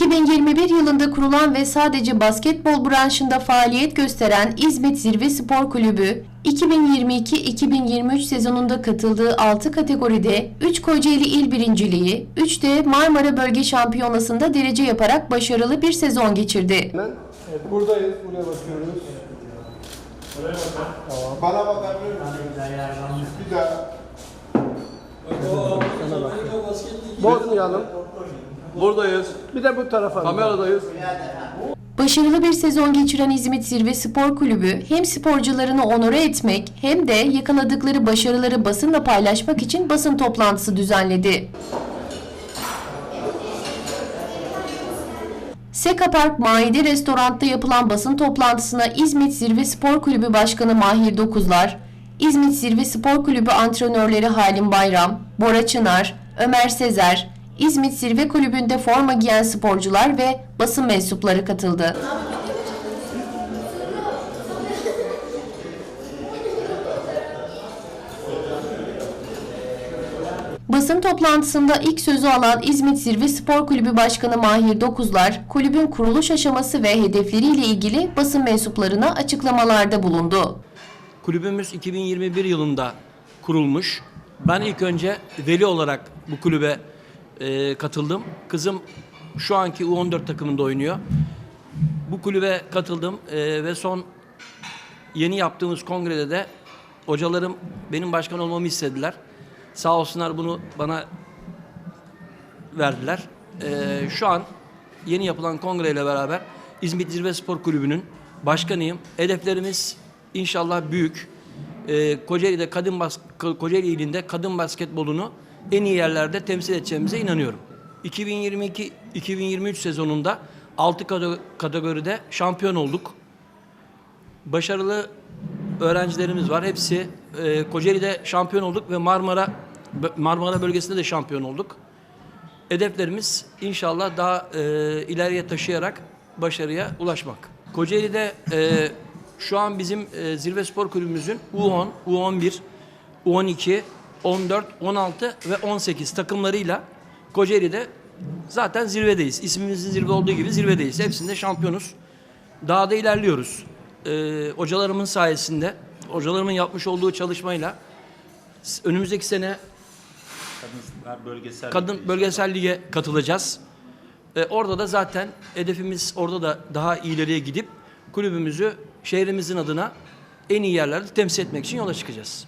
2021 yılında kurulan ve sadece basketbol branşında faaliyet gösteren İzmit Zirve Spor Kulübü, 2022-2023 sezonunda katıldığı 6 kategoride 3 Kocaeli İl Birinciliği, 3 de Marmara Bölge Şampiyonası'nda derece yaparak başarılı bir sezon geçirdi. Ben evet, buradayız. Buraya bakıyoruz. Bana bakabilir misin? Bir daha. Bozmayalım. Buradayız. Bir de bu tarafa. Kameradayız. Başarılı bir sezon geçiren İzmit Zirve Spor Kulübü hem sporcularını onore etmek hem de yakaladıkları başarıları basınla paylaşmak için basın toplantısı düzenledi. Seka Park Maide Restorant'ta yapılan basın toplantısına İzmit Zirve Spor Kulübü Başkanı Mahir Dokuzlar, İzmit Zirve Spor Kulübü antrenörleri Halim Bayram, Bora Çınar, Ömer Sezer, İzmit Zirve Kulübü'nde forma giyen sporcular ve basın mensupları katıldı. Basın toplantısında ilk sözü alan İzmit Zirve Spor Kulübü Başkanı Mahir Dokuzlar, kulübün kuruluş aşaması ve hedefleriyle ilgili basın mensuplarına açıklamalarda bulundu. Kulübümüz 2021 yılında kurulmuş. Ben ilk önce veli olarak bu kulübe e, katıldım. Kızım şu anki U14 takımında oynuyor. Bu kulübe katıldım e, ve son yeni yaptığımız kongrede de hocalarım benim başkan olmamı istediler. Sağ olsunlar bunu bana verdiler. E, şu an yeni yapılan kongreyle beraber İzmit Zirve Spor Kulübü'nün başkanıyım. Hedeflerimiz inşallah büyük. E, Kocaeli'de kadın bas Ko- Kocaeli ilinde kadın basketbolunu en iyi yerlerde temsil edeceğimize inanıyorum. 2022-2023 sezonunda 6 kategoride şampiyon olduk. Başarılı öğrencilerimiz var. Hepsi e, Kocaeli'de şampiyon olduk ve Marmara Marmara bölgesinde de şampiyon olduk. Hedeflerimiz inşallah daha e, ileriye taşıyarak başarıya ulaşmak. Kocaeli'de e, şu an bizim e, Zirve Spor Kulübümüzün U10, U11, U12, 14, 16 ve 18 takımlarıyla Kocaeli'de zaten zirvedeyiz. İsmimizin zirve olduğu gibi zirvedeyiz. Hepsinde şampiyonuz. Daha da ilerliyoruz. E, hocalarımın sayesinde, hocalarımın yapmış olduğu çalışmayla önümüzdeki sene Kadınlar bölgesel Kadın bölgesel lige katılacağız. Ee, orada da zaten hedefimiz orada da daha ileriye gidip kulübümüzü şehrimizin adına en iyi yerlerde temsil etmek için yola çıkacağız.